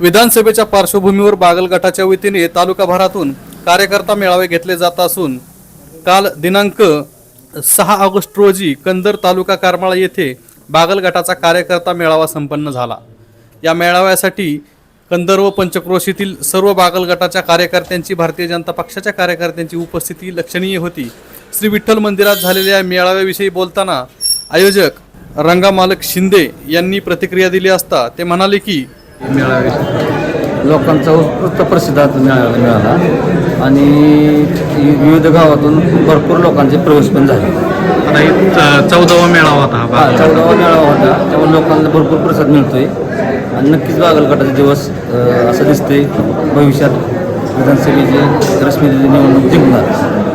विधानसभेच्या पार्श्वभूमीवर बागल गटाच्या वतीने तालुकाभरातून कार्यकर्ता मेळावे घेतले जात असून काल दिनांक सहा ऑगस्ट रोजी कंदर तालुका करमाळा येथे बागल गटाचा कार्यकर्ता मेळावा संपन्न झाला. या मेळाव्यासाठी कंदर व पंचक्रोशीतील सर्व बागल गटाच्या कार्यकर्त्यांची भारतीय जनता पक्षाच्या कार्यकर्त्यांची उपस्थिती लक्षणीय होती. श्री विठ्ठल मंदिरात झालेल्या या मेळाव्याविषयी बोलताना आयोजक रंगामालक शिंदे यांनी प्रतिक्रिया दिली असता ते म्हणाले की मेळावे. लोकांचा उत्कृष्ट प्रतिसाद मिळाला मिळाला आणि विविध गावातून भरपूर लोकांचे प्रवेश पण झाले. आता चौदावा मेळावा होता हा. चौदावा मेळावा होता. त्यामुळे लोकांना भरपूर प्रतिसाद मिळतोय. आणि नक्कीच बागलगटाचे दिवस असं दिसते भविष्यात विधानसभेची रश्मी निवडणूक जिंकणार.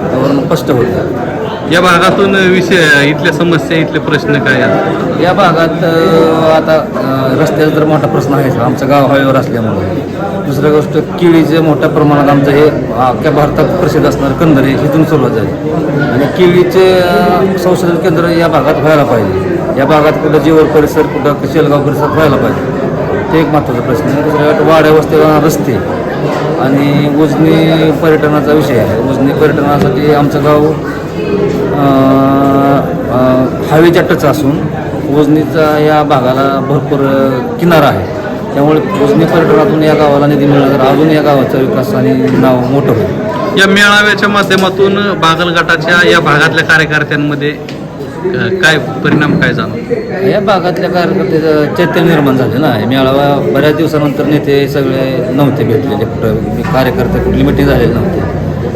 त्यावरून स्पष्ट होतं या भागातून विषय इथल्या समस्या इथले प्रश्न काय आहेत? या भागात अ, आता अ, रस्त्याचा तर मोठा प्रश्न आहे आमचं गाव हवेवर असल्यामुळे दुसरी गोष्ट केळीचे मोठ्या प्रमाणात आमचं हे अख्ख्या भारतात प्रसिद्ध असणारं कंदर आहे इथून सुरुवात झाली. आणि केळीचे अ, संशोधन केंद्र या भागात व्हायला पाहिजे. या भागात कुठं जीवर परिसर कुठं शेलगाव परिसर व्हायला पाहिजे. ते एक महत्त्वाचा प्रश्न आहे. दुसऱ्या वाड्या वस्त्या रस्ते. आणि उजनी पर्यटनाचा विषय आहे. उजनी पर्यटनासाठी आमचं गाव हवेच्या टच असून उजनीचा या भागाला भरपूर किनारा आहे. त्यामुळे उजनी पर्यटनातून या गावाला निधी मिळाला तर अजून या गावाचा विकास आणि नाव मोठं होईल. या मेळाव्याच्या माध्यमातून बागल गटाच्या या भागातल्या कार्यकर्त्यांमध्ये काय परिणाम काय जाणवतो या भागातल्या कार्यकर्त्याचं चैतन्य निर्माण झाले ना. हे मेळावा बऱ्याच दिवसानंतर नेते सगळे नव्हते भेटलेले. कुठं कार्यकर्ते कुठली मिटिंग झालेली नव्हती.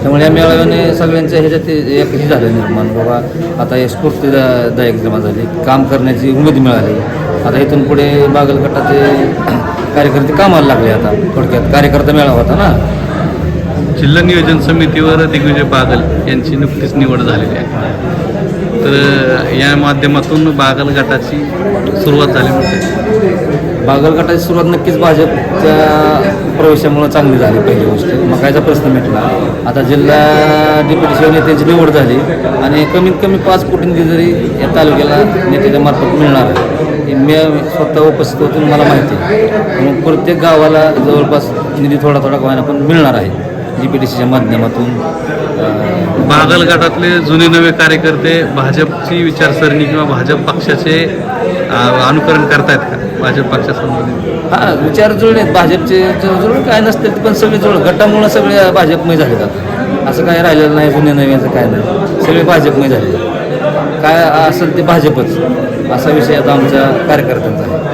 त्यामुळे या मेळाव्याने सगळ्यांच्या ह्याच्यात ते एक हे झालं निर्माण. बाबा आता हे स्फूर्तीदायक जमा झाली. काम करण्याची उमेद मिळाली. आता इथून पुढे बागलगटाचे कार्यकर्ते कामाला लागले आता. थोडक्यात कार्यकर्ता मेळावा होता ना. जिल्हा नियोजन समितीवर दिग्विजय बागल यांची नुकतीच निवड झालेली आहे. तर या माध्यमातून बागल गटाची सुरुवात झाली म्हणते. बागलकाटाची सुरुवात नक्कीच भाजपच्या प्रवेशामुळे चांगली झाली पहिली गोष्ट. मकायचा प्रश्न मिटला. आता जिल्हा डेप्युटी शिव नेत्यांची निवड झाली आणि कमीत कमी पाच कोटी जरी या तालुक्याला नेत्याच्या मार्फत मिळणार हे मी स्वतः उपस्थित होतो मला माहिती आहे. मग प्रत्येक गावाला जवळपास निधी थोडा थोडा का पण मिळणार आहे. डी पी टी सीच्या माध्यमातून अं, गटातले जुने नवे कार्यकर्ते भाजपची विचारसरणी किंवा भाजप पक्षाचे अनुकरण करतायत का? भाजप पक्षासंबंधित. हा विचार जुळले आहेत. भाजपचे जुळून काय नसते पण सगळे जुळ गटामुळं सगळे भाजपमय झाले जातात असं काय राहिलेलं नाही जुने नव्याचं काय नाही. सगळे भाजपमय झाले काय असेल ते भाजपच. असा विषय आता आमच्या कार्यकर्त्यांचा आहे.